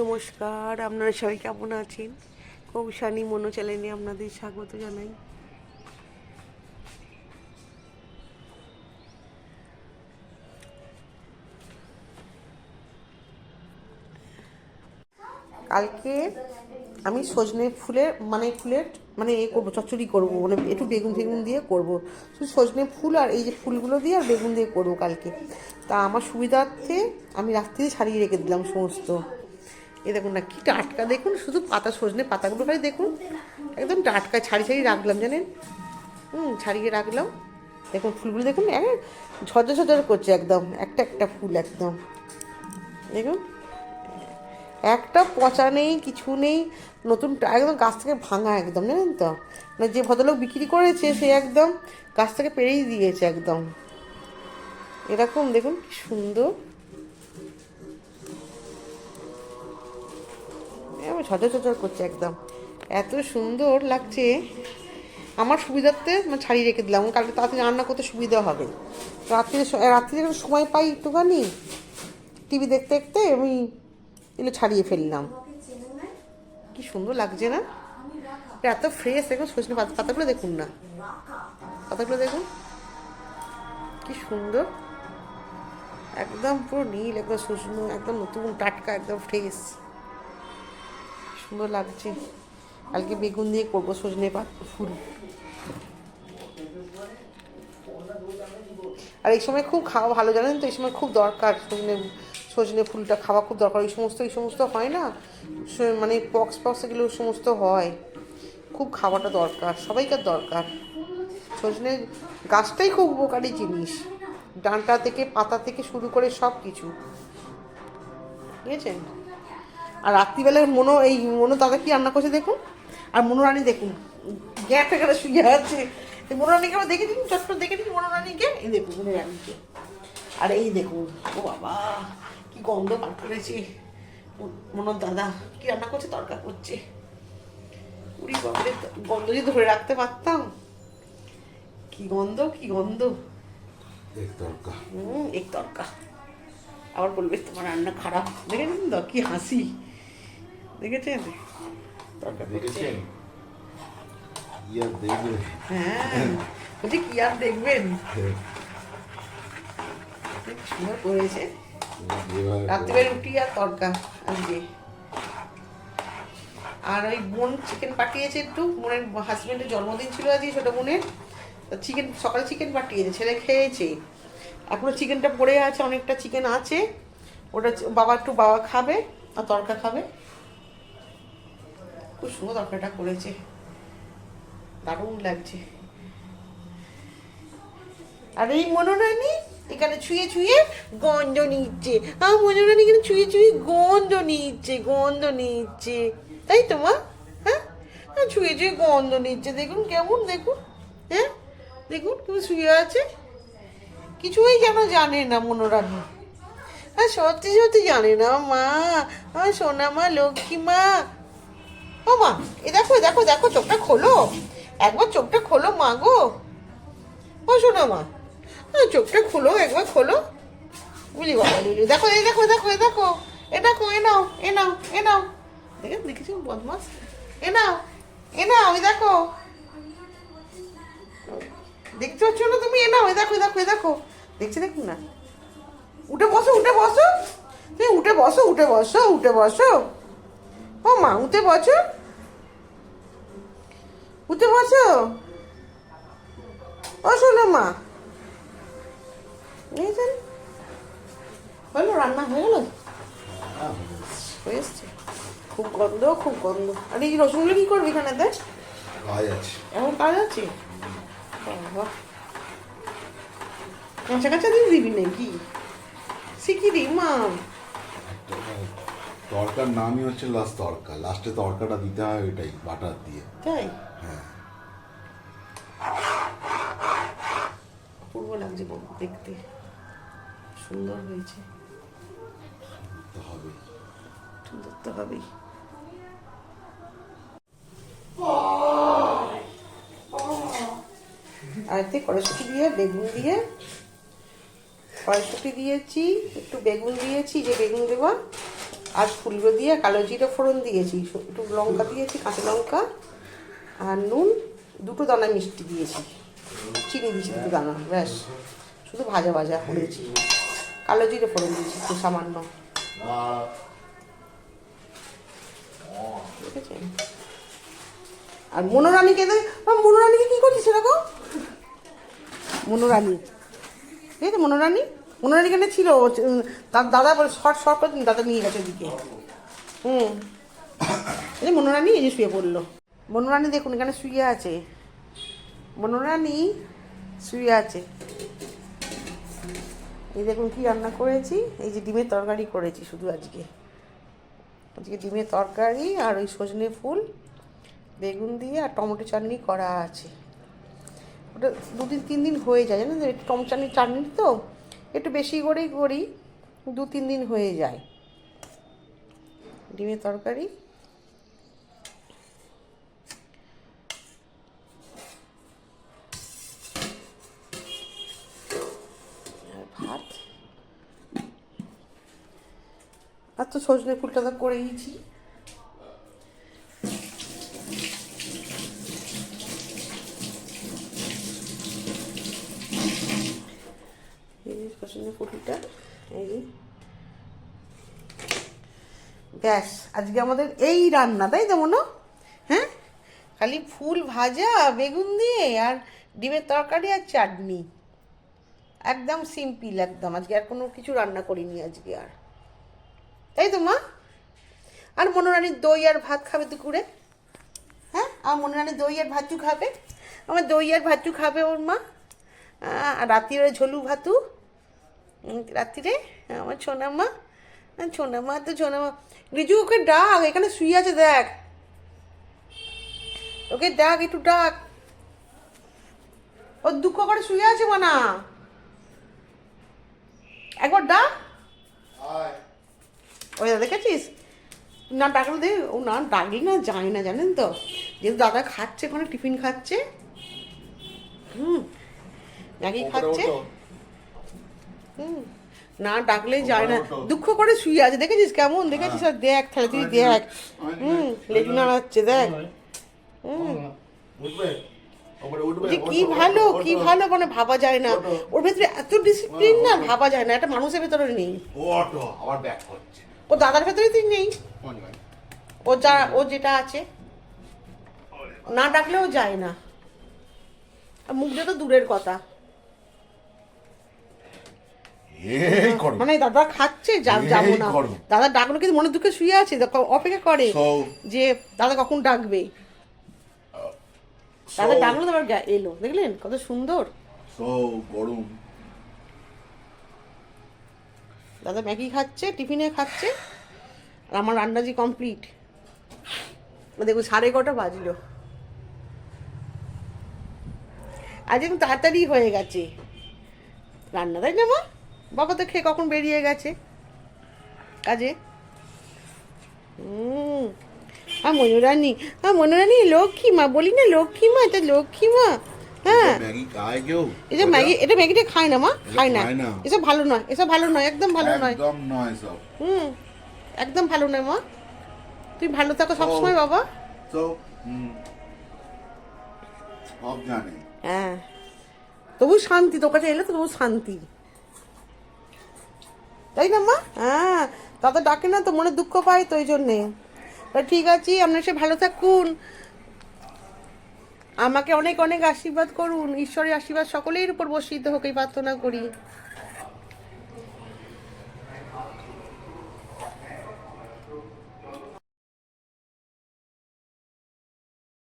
নমস্কার, আপনারা সবাই কেমন আছেন? কৌশানী মনো চ্যানেলে আপনাদের স্বাগত জানাই। কালকে আমি সজনে ফুলের মানে ফুলের মানে এ করব, চচ্চড়ি করব মানে একটু বেগুন ফেগুন দিয়ে করব। শুধু সজনে ফুল আর এই যে ফুলগুলো দিয়ে আর বেগুন দিয়ে করব কালকে। তা আমার সুবিধার্থে আমি রাত্রি ছাড়িয়ে রেখে দিলাম সমস্ত। এ দেখুন না, কি টাটকা, দেখুন, শুধু পাতা সজনে পাতাগুলো খালি দেখুন। একদম টাটকা, ছাড়ি ছাড়ি রাখলাম, জানেন? হুম, ছাড়িয়ে রাখলাম। দেখুন, ফুলগুলো দেখুন এক ঝরঝর ঝরঝর করছে একদম, একটা একটা ফুল একদম। দেখুন, একটা পচা নেই, কিছু নেই, নতুন একদম গাছ থেকে ভাঙা একদম, জানেন তো? মানে যে ভদ্রলোক বিক্রি করেছে, সে একদম গাছ থেকে পেরেই দিয়েছে একদম। এরকম, দেখুন, কি সুন্দর। ঝরঝর ঝরঝর করছে একদম। এত সুন্দর লাগছে। আমার সুবিধার্থে মানে ছাড়িয়ে রেখে দিলাম। কালকে তাড়াতাড়ি রান্না করতে সুবিধা হবে। রাত্রিরে স- রাত্রিরে সময় পাই একটুখানি টিভি দেখতে দেখতে আমি এগুলো ছাড়িয়ে ফেললাম। কি সুন্দর লাগছে না? এত ফ্রেশ দেখুন সজনে পাতা পাতাগুলো দেখুন না। পাতাগুলো দেখুন। কি সুন্দর। একদম পুরো নীল, একদম শুকনো, একদম নতুন, টাটকা, একদম ফ্রেশ সুন্দর লাগছে। কালকে বেগুন দিয়ে করব সজনে পাত, ফুল। আর এই সময় খুব খাওয়া ভালো, জানেন তো? এই সময় খুব দরকার সজনে সজনে ফুলটা খাওয়া খুব দরকার। এই সমস্ত এই সমস্ত হয় না? মানে পক্স পক্স এগুলো সমস্ত হয়। খুব খাওয়াটা দরকার, সবাইকার দরকার। সজনে গাছটাই খুব উপকারী জিনিস। ডাঁটা থেকে, পাতা থেকে শুরু করে সব কিছু বুঝেছেন? আর রাত্রিবেলায় মনো এই মনো দাদা কি রান্না করছে দেখুন? আর মনোরানী দেখুন গ্যাপ এখানে শুয়ে আছে। মনোরানীকে আমরা দেখে দিন চটপট দেখে দিন মনোরানীকে এই দেখুন মনোরানীকে আর এই দেখুন ও বাবা কি গন্ধ বার করেছে। মনোর দাদা কি রান্না করছে? তরকা করছে। উড়ি বাবারে গন্ধ যদি ধরে রাখতে পারতাম। কি গন্ধ কি গন্ধ। এক তরকা। হুম এক তরকা। আবার বলবে তোমার রান্না খারাপ। দেখেছেন তো কি হাসি। দেখেছেন। দেখেছেন হ্যাঁ বলছি কি আর দেখবেন সুন্দর করেছে রাত্রিবেলা রুটি আর তরকা আজকে আর ওই বোন চিকেন পাঠিয়েছে একটু বোনের হাজবেন্ডের জন্মদিন ছিল আজকে ছোটো বোনের চিকেন সকালে চিকেন পাঠিয়েছে ছেলে খেয়েছে এখনও চিকেনটা পড়ে আছে অনেকটা চিকেন আছে। ওটা বাবা একটু বাবা খাবে আর তরকা খাবে। খুব সুন্দর তরকাটা করেছে। দারুণ লাগছে। আর এই মনোরানী এখানে ছুঁয়ে ছুঁয়ে গন্ধ নিচ্ছে। আর মনোরানী এখানে ছুঁয়ে ছুঁয়ে গন্ধ নিচ্ছে গন্ধ নিচ্ছে। তাই তো মা? হ্যাঁ? হ্যাঁ, ছুঁয়ে ছুঁয়ে গন্ধ নিচ্ছে। দেখুন কেমন দেখুন। হ্যাঁ? দেখুন কেমন শুয়ে আছে। কিছুই যেন জানে না মনোরানী। হ্যাঁ সত্যি সত্যি জানে না মা। আমার সোনা মা লক্ষ্মী মা। ও মা, এ দেখো দেখো দেখো, চোখটা খোলো। একবার চোখটা খোলো, মা গো। ও শোনো মা চোখটা খোলো, একবার খোলো। বুঝলি বাবা লিলি দেখো এই দেখো দেখো, এ দেখো। এ দেখো, এ নাও এ নাও এ নাও। দেখে, দেখেছি বদমাস এ নাও এ নাও ওই দেখো। দেখতে পাচ্ছ না তুমি? এ নাও, এ দেখো দেখো, এ দেখো। দেখছি দেখুন না। উঠে বসো উঠে বসো। তুমি উঠে বসো উঠে বসো উঠে বসো। ও মা উঠে বসো। উঠে বসো। ও শোনো মা। হলো রান্না হয়ে গেল? হয়ে এসছে। খুব গন্ধ খুব গন্ধ। আর এই রসুনগুলো কি করবি এখানে দেখ। এমন কাজ আছে? বাবা। কাঁচা কাঁচা দিয়ে দিবি নাকি? শিখি দি মা। তরকার নামই হচ্ছে লাস্ট তরকা। লাস্টে তরকাটা দিতে হয় ওইটাই বাটার দিয়ে। তাই? হ্যাঁ। অপূর্ব লাগছে দেখতে। সুন্দর হয়েছে। তো হবে সুন্দর তো হবেই। আর এতে কড়াইশুটি দিয়ে বেগুন দিয়ে কড়াইশুটি দিয়েছি একটু বেগুন দিয়েছি যে বেগুন দেবো আজ ফুলকো দিয়ে কালো জিরে ফোড়ন দিয়েছি, একটু লঙ্কা দিয়েছি, কাঁচা লঙ্কা আর নুন, দুটো দানা মিষ্টি দিয়েছি। চিনি দিয়েছি দুটো দানা, ব্যাস। শুধু ভাজা ভাজা করেছি। কালো জিরে ফোড়ন দিয়েছি, একটু সামান্য। ঠিক আছে আর মনোরানীকে মনোরানীকে কি করছিস এরকম মনোরানী। ঠিক আছে মনোরানী। মনোরানী এখানে ছিল তার দাদা বলে, শর্ট শর্ট করে দাদা নিয়ে গেছে ওদিকে হুম। এই মনোরানী এই যে শুয়ে পড়ল। মনোরানী দেখুন, এখানে শুয়ে আছে। মনোরানী শুয়ে আছে। এই দেখুন কি রান্না করেছি? এই যে ডিমের তরকারি করেছি শুধু আজকে। আজকে ডিমের তরকারি আর ওই সজনে ফুল, বেগুন দিয়ে আর টমেটো চাটনি করা আছে। ওটা দুদিন তিন দিন হয়ে যায়, জানেন টমেটো চাটনি চাটনি তো। একটু বেশি করেই করি, দু, তিন দিন হয়ে যায়। ডিমের তরকারি। আর তো সজনে ফুলটা তো করেইছি। যে এই ব্যাস, আজকে আমাদের এই রান্না, তাই তো মনো? হ্যাঁ? খালি ফুল ভাজা, বেগুন দিয়ে, আর ডিমের তরকারি আর চাটনি। একদম সিম্পল একদম। আজকে আর কোনো কিছু রান্না করিনি আজকে আর। তাই তো, মা? আর মনোরানীর দই আর ভাত খাবে দুপুরে? হ্যাঁ? আর মনোরানী দই আর ভাতু খাবে? আমার দই আর ভাতু খাবে ওর মা। আর রাত্রিরে ঝোলু ভাতু। রাত্রিরে আমার ছোনা মা আহ, ছোনা মা তো ছোনা মা রিজু ওকে ডাক এখানে শুয়ে আছে দেখ। ওকে ডাক একটু ডাক। ও দুঃখ করে শুয়ে আছে মানা। একবার ডাক। ওই দেখেছিস? না ডাকলে দে ও না ডাকলে না যায় না জানেন তো? যেহেতু দাদা খাচ্ছে ওখানে টিফিন খাচ্ছে। হুম ম্যাগি খাচ্ছে। না ডাকলে যায় না। দুঃখ করে শুয়ে আছে। দেখেছিস কেমন? দেখেছিস? আর দেখ তাহলে তুই দেখ। হুম লেজু নাড়াচ্ছে দেখ। হুম। উঠবে? যে কি ভালো কি ভালো মানে ভাবা যায় না। ওর ভেতরে এত ডিসিপ্লিন না ভাবা যায় না। একটা মানুষের ভেতরে নেই। ও দাদার ভেতরে তুই নেই। ও যা ও যেটা আছে। না ডাকলেও যায় না। আর মুখ দিয়ে তো দূরের কথা। মানে দাদা খাচ্ছে যাব না। দাদা ডাকলো কিন্তু মনে দুঃখে শুয়ে আছে অপেক্ষা করে যে দাদা কখন ডাকবে। দাদা ডাকলো তোমার এলো দেখলেন কত সুন্দর। গরম। দাদা ম্যাগি খাচ্ছে টিফিনে খাচ্ছে আর আমার রান্নাজি কমপ্লিট। দেখো সাড়ে এগারোটা বাজলো। আজ একটু তাড়াতাড়ি হয়ে গেছে। রান্না তাই না মা? বাবা তো খেয়ে কখন বেরিয়ে গেছে? কাজে? হুম আর মনোরানী আর মনোরানী লক্ষ্মী মা বলি না লক্ষ্মী মা এটা লক্ষ্মী মা। হ্যাঁ। যে ম্যাগি এটা ম্যাগিটা খায় না মা? খায় না। খায় না। এসব ভালো নয় এসব ভালো নয় একদম ভালো নয়। একদম নয় সব। হুম একদম ভালো নয় মা। তুই ভালো থাকো সবসময় বাবা। তো সব জানে। হ্যাঁ। তবু শান্তি তোর কাছে এলে তো তবু শান্তি। তাই না, মা? হ্যাঁ তা তো ডাকে না তো, মনে দুঃখ পায় তো ওই জন্যে। তা ঠিক আছে, আপনার সে ভালো থাকুন। আমাকে অনেক অনেক আশীর্বাদ করুন, ঈশ্বরের আশীর্বাদ সকলের উপর বর্ষিত হোক, এই প্রার্থনা করি।